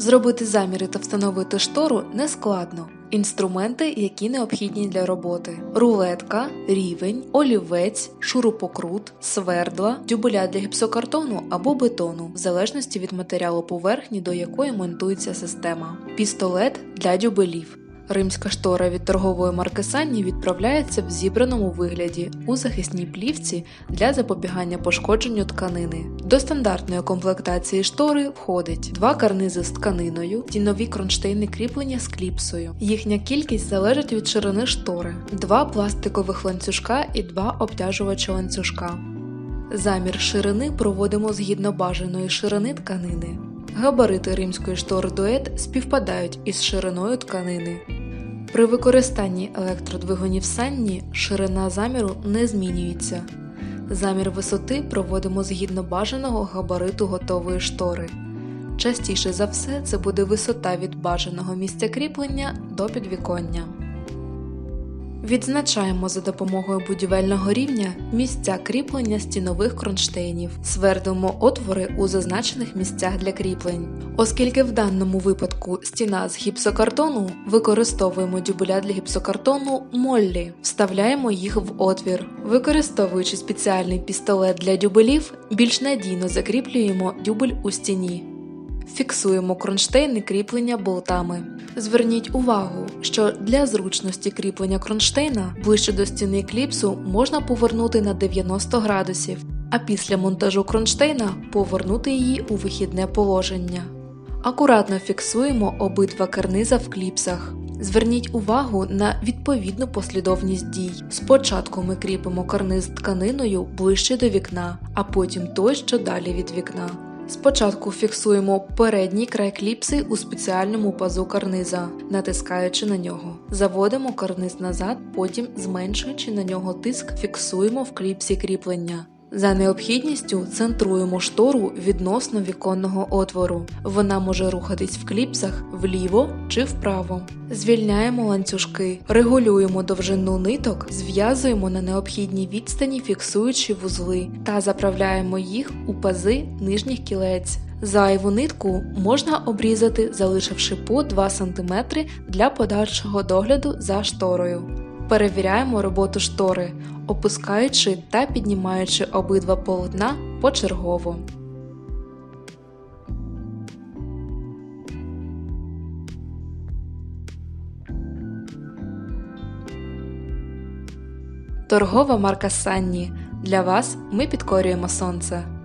Зробити заміри та встановити штору нескладно. Інструменти, які необхідні для роботи: рулетка, рівень, олівець, шурупокрут, свердла, дюбеля для гіпсокартону або бетону, в залежності від матеріалу поверхні, до якої монтується система, пістолет для дюбелів. Римська штора від торгової марки Санні відправляється в зібраному вигляді у захисній плівці для запобігання пошкодженню тканини. До стандартної комплектації штори входить два карнизи з тканиною, тінові кронштейни кріплення з кліпсою. Їхня кількість залежить від ширини штори, два пластикових ланцюжка і два обтяжувачі ланцюжка. Замір ширини проводимо згідно бажаної ширини тканини. Габарити римської штори дует співпадають із шириною тканини. При використанні електродвигунів Санні ширина заміру не змінюється. Замір висоти проводимо згідно бажаного габариту готової штори. Частіше за все це буде висота від бажаного місця кріплення до підвіконня. Відзначаємо за допомогою будівельного рівня місця кріплення стінових кронштейнів, свердимо отвори у зазначених місцях для кріплень. Оскільки в даному випадку стіна з гіпсокартону, використовуємо дюбеля для гіпсокартону Моллі, вставляємо їх в отвір. Використовуючи спеціальний пістолет для дюбелів, більш надійно закріплюємо дюбель у стіні. Фіксуємо кронштейни кріплення болтами. Зверніть увагу, що для зручності кріплення кронштейна ближче до стіни кліпсу можна повернути на 90 градусів, а після монтажу кронштейна повернути її у вихідне положення. Акуратно фіксуємо обидва карниза в кліпсах. Зверніть увагу на відповідну послідовність дій. Спочатку ми кріпимо карниз тканиною ближче до вікна, а потім той, що далі від вікна. Спочатку фіксуємо передній край кліпси у спеціальному пазу карниза, натискаючи на нього. Заводимо карниз назад, потім зменшуючи на нього тиск, фіксуємо в кліпсі кріплення. За необхідністю центруємо штору відносно віконного отвору. Вона може рухатись в кліпсах вліво чи вправо. Звільняємо ланцюжки, регулюємо довжину ниток, зв'язуємо на необхідній відстані, фіксуючи вузли та заправляємо їх у пази нижніх кілець. Зайву нитку можна обрізати, залишивши по 2 см для подальшого догляду за шторою. Перевіряємо роботу штори, опускаючи та піднімаючи обидва полотна почергово. Торгова марка Санні. Для вас ми підкорюємо сонце.